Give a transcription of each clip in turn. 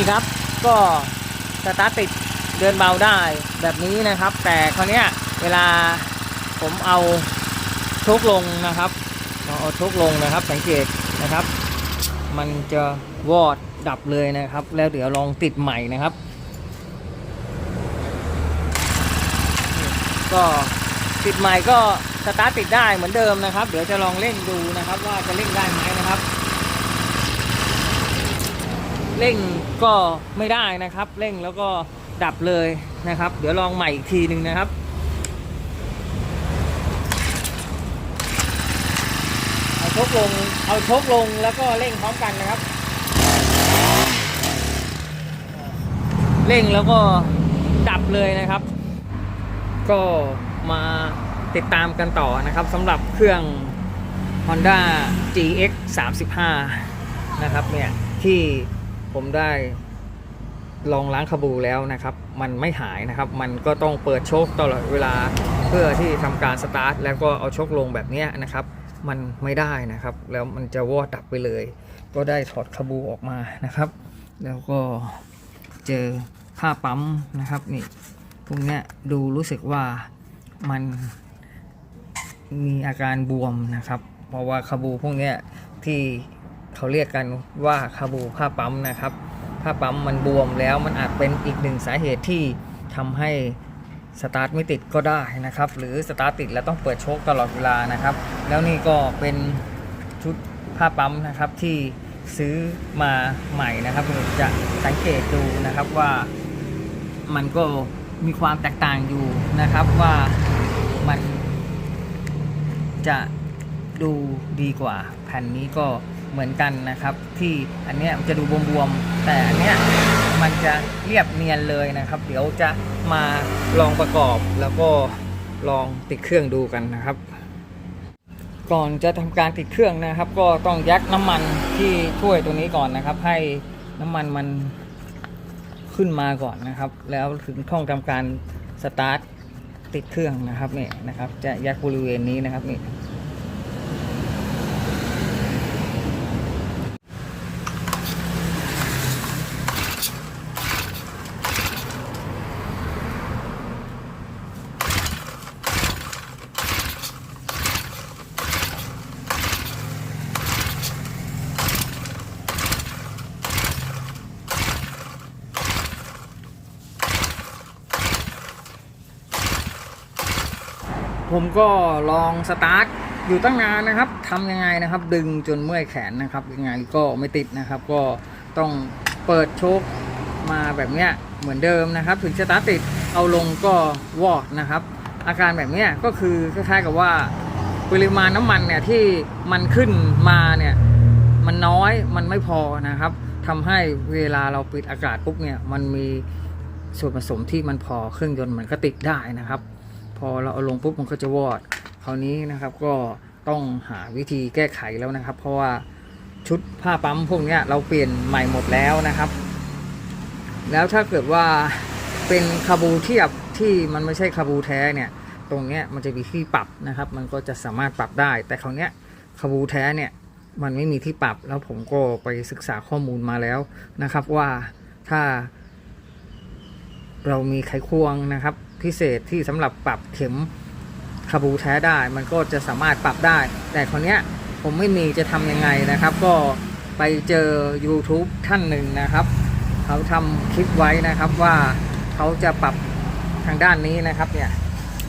นี่ครับก็สตาร์ทติดเดินเบาได้แบบนี้นะครับ แต่คราวนี้เวลาผมเอาโชคลงนะครับเราเอาโชคลงนะครับ สังเกตนะครับ มันจะวอดดับเลยนะครับ แล้วเดี๋ยวลองติดใหม่นะครับ ก็ติดใหม่ก็สตาร์ทติดได้เหมือนเดิมนะครับ เดี๋ยวจะลองเร่งดูนะครับ ว่าจะเร่งได้ไหมนะครับ เร่งก็ไม่ได้นะครับ เร่งแล้วก็ดับเลยนะครับ เดี๋ยวลองใหม่อีกทีหนึ่งนะครับเอาชกลงเอาชกลงแล้วก็เร่งพร้อมกันนะครับ เร่งแล้วก็ดับเลยนะครับ ก็มาติดตามกันต่อนะครับสำหรับเครื่อง Honda GX 35 นะครับเนี่ยที่ ผมได้ลองล้างคาบูแล้วนะครับ มันไม่หายนะครับ มันก็ต้องเปิดโชคตลอดเวลาเพื่อที่ทำการสตาร์ทแล้วก็เอาโชคลงแบบนี้นะครับ มันไม่ได้นะครับ แล้วมันจะวอดดับไปเลย ก็ได้ถอดคาบูออกมานะครับ แล้วก็เจอผ้าปั๊มนะครับนี่พวกเนี้ยดูรู้สึกว่ามันมีอาการบวมนะครับ เพราะว่าคาบูพวกเนี้ยที่ เขาเรียกกันว่าคาบูผ้าปั๊มนะครับผ้าปั๊มมันบวมแล้วมันอาจเป็นอีกหนึ่งสาเหตุที่ทำให้สตาร์ทไม่ติดก็ได้นะครับ หรือสตาร์ทติดแล้วต้องเปิดโชคตลอดเวลานะครับ แล้วนี่ก็เป็นชุดผ้าปั๊มนะครับที่ซื้อมาใหม่นะครับจะสังเกตดูนะครับว่ามันก็มีความแตกต่างอยู่นะครับว่ามันจะดูดีกว่าแผ่นนี้ก็ เหมือนกันนะครับ ที่อันเนี้ยมันจะดูบวมๆ แต่อันเนี้ยมันจะเรียบเนียนเลยนะครับ เดี๋ยวจะมาลองประกอบแล้วก็ลองติดเครื่องดูกันนะครับ ก่อนจะทำการติดเครื่องนะครับ ก็ต้องยัดน้ำมันที่ถ้วยตัวนี้ก่อนนะครับ ให้น้ำมันมันขึ้นมาก่อนนะครับ แล้วถึงท่องทำการสตาร์ทติดเครื่องนะครับนี่นะครับ จะยัดบริเวณนี้นะครับนี่ ผมก็ลองสตาร์ทอยู่ตั้งนานนะครับทำยังไงนะครับ ดึงจนเมื่อยแขนนะครับยังไงก็ไม่ติดนะครับ ก็ต้องเปิดโชคมาแบบเนี้ยเหมือนเดิมนะครับ ถึงสตาร์ทติดเอาลงก็วอดนะครับ อาการแบบเนี้ยก็คือคล้ายๆกับว่าปริมาณน้ำมันเนี่ยที่มันขึ้นมาเนี่ยมันน้อยมันไม่พอนะครับทำให้เวลาเราปิดอากาศปุ๊บเนี่ยมันมีส่วนผสมที่มันพอเครื่องยนต์มันก็ติดได้นะครับ พอเราเอาลงปุ๊บมันก็จะวอดคราวนี้นะครับก็ต้องหาวิธีแก้ไขแล้วนะครับ เพราะว่าชุดผ้าปั๊มพวกเนี้ยเราเปลี่ยนใหม่หมดแล้วนะครับ แล้วถ้าเกิดว่าเป็นคาบูเทียบที่มันไม่ใช่คาบูแท้เนี่ยตรงเนี้ยมันจะมีที่ปรับนะครับ มันก็จะสามารถปรับได้ แต่คราวเนี้ยคาบูแท้เนี่ยมันไม่มีที่ปรับแล้วผมก็ไปศึกษาข้อมูลมาแล้วนะครับว่าถ้า เรามีไขควงนะครับ พิเศษที่สำหรับปรับเข็มคาบูแท้ได้ มันก็จะสามารถปรับได้ แต่คนเนี้ยผมไม่มีจะทำยังไงนะครับ ก็ไปเจอ YouTube ท่านหนึ่งนะครับ เขาทำคลิปไว้นะครับว่าเขาจะปรับทางด้านนี้นะครับเนี่ย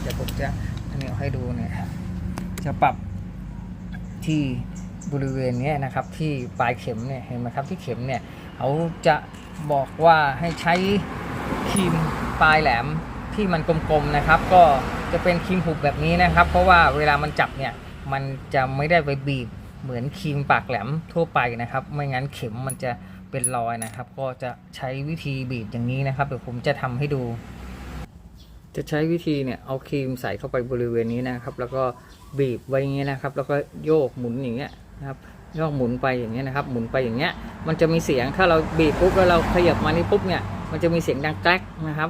เดี๋ยวผมจะอันนี้เอาให้ดูเนี่ยจะปรับที่บริเวณนี้นะครับที่ปลายเข็มเนี่ยเห็นไหมครับที่เข็มเนี่ยเขาจะบอกว่าให้ใช้ครีมปลายแหลม ที่มันกลมๆนะครับ ก็จะเป็นครีมหุบแบบนี้นะครับ เพราะว่าเวลามันจับเนี่ยมันจะไม่ได้ไปบีบเหมือนครีมปากแหลมทั่วไปนะครับ ไม่งั้นเข็มมันจะเป็นรอยนะครับ ก็จะใช้วิธีบีบอย่างนี้นะครับเดี๋ยวผมจะทำให้ดู จะใช้วิธีเนี่ยเอาครีมใส่เข้าไปบริเวณนี้นะครับ แล้วก็บีบไว้อย่างเงี้ยนะครับ แล้วก็โยกหมุนอย่างเงี้ยนะครับโยกหมุนไปอย่างเงี้ยนะครับ หมุนไปอย่างเงี้ย มันจะมีเสียงถ้าเราบีบปุ๊บแล้วเราขยับมานี่ปุ๊บเนี่ยมันจะมีเสียงดังแกรกนะครับ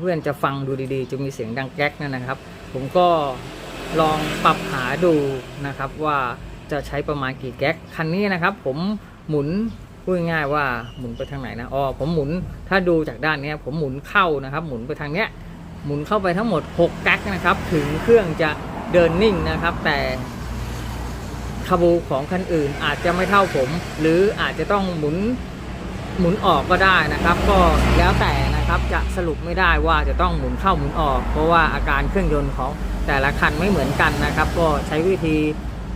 เพื่อนๆจะฟังดูดีๆ จะมีเสียงดังแกรกนั่นนะครับ ผมก็ลองปรับหาดูนะครับว่าจะใช้ประมาณกี่แก๊กคันนี้นะครับผมหมุนพูดง่ายๆว่าหมุนไปทางไหนนะอ๋อผมหมุนถ้าดูจากด้านนี้ผมหมุนเข้านะครับ หมุนไปทางเนี้ยหมุนเข้าไปทั้งหมด6กั๊กนะครับ ถึงเครื่องจะเดินนิ่งนะครับ แต่คาบูของคันอื่นอาจจะไม่เท่าผม หรืออาจจะต้องหมุนหมุนออกก็ได้นะครับ ก็แล้วแต่ นะครับจะสรุปไม่ได้ว่าจะต้องหมุนเข้าหมุนออก เพราะว่าอาการเครื่องยนต์ของแต่ละคันไม่เหมือนกันนะครับ ก็ใช้วิธี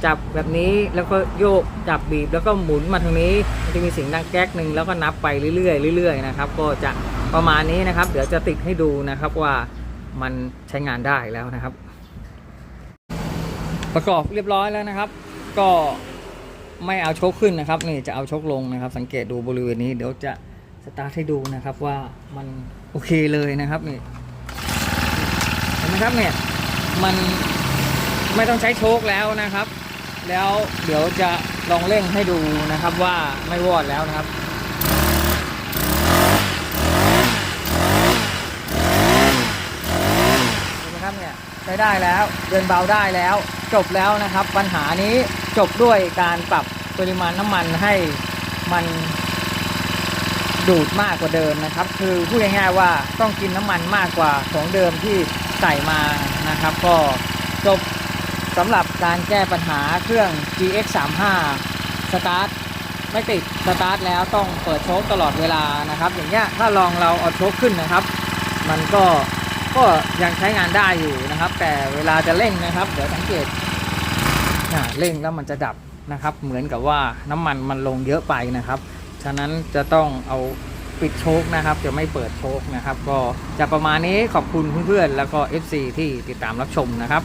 จับแบบนี้แล้วก็โยกจับบีบแล้วก็หมุนมาทางนี้มันจะมีเสียงดังแก๊กหนึ่งแล้วก็นับไปเรื่อยๆเรื่อยๆนะครับก็จะประมาณนี้นะครับ เดี๋ยวจะติดให้ดูนะครับว่ามันใช้งานได้แล้วนะครับ ประกอบเรียบร้อยแล้วนะครับ ก็ไม่เอาชคขึ้นนะครับ นี่จะเอาชคลงนะครับ สังเกตดูบริเวณนี้เดี๋ยวจะ สตาร์ทให้ดูนะครับว่ามันโอเคเลยนะครับนี่เห็นไหมครับเนี่ยมันไม่ต้องใช้โชคแล้วนะครับ แล้วเดี๋ยวจะลองเร่งให้ดูนะครับว่าไม่วอดแล้วนะครับเห็นไหมครับเนี่ยใช้ได้แล้วเดินเบาได้แล้ว จบแล้วนะครับ ปัญหานี้จบด้วยการปรับปริมาณน้ำมันให้มัน ดูดมากกว่าเดิมนะครับ คือพูดง่ายๆว่าต้องกินน้ำมันมากกว่าของเดิมที่ใส่มานะครับ ก็จบสำหรับการแก้ปัญหาเครื่อง GX 3 5สตาร์ทไม่ติดสตาร์ทแล้วต้องเปิดโชคตลอดเวลานะครับ อย่างเงี้ยถ้าลองเราเอาโชคขึ้นนะครับ มันก็ก็ยังใช้งานได้อยู่นะครับ แต่เวลาจะเร่งนะครับ เดี๋ยวสังเกตเร่งแล้วมันจะดับนะครับ เหมือนกับว่าน้ำมันมันลงเยอะไปนะครับ ฉะนั้นจะต้องเอาปิดโชคนะครับจะไม่เปิดโชคนะครับ ก็จะประมาณนี้ขอบคุณเพื่อนๆแล้วก็ FC ที่ติดตามรับชมนะครับ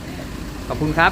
ขอบคุณครับ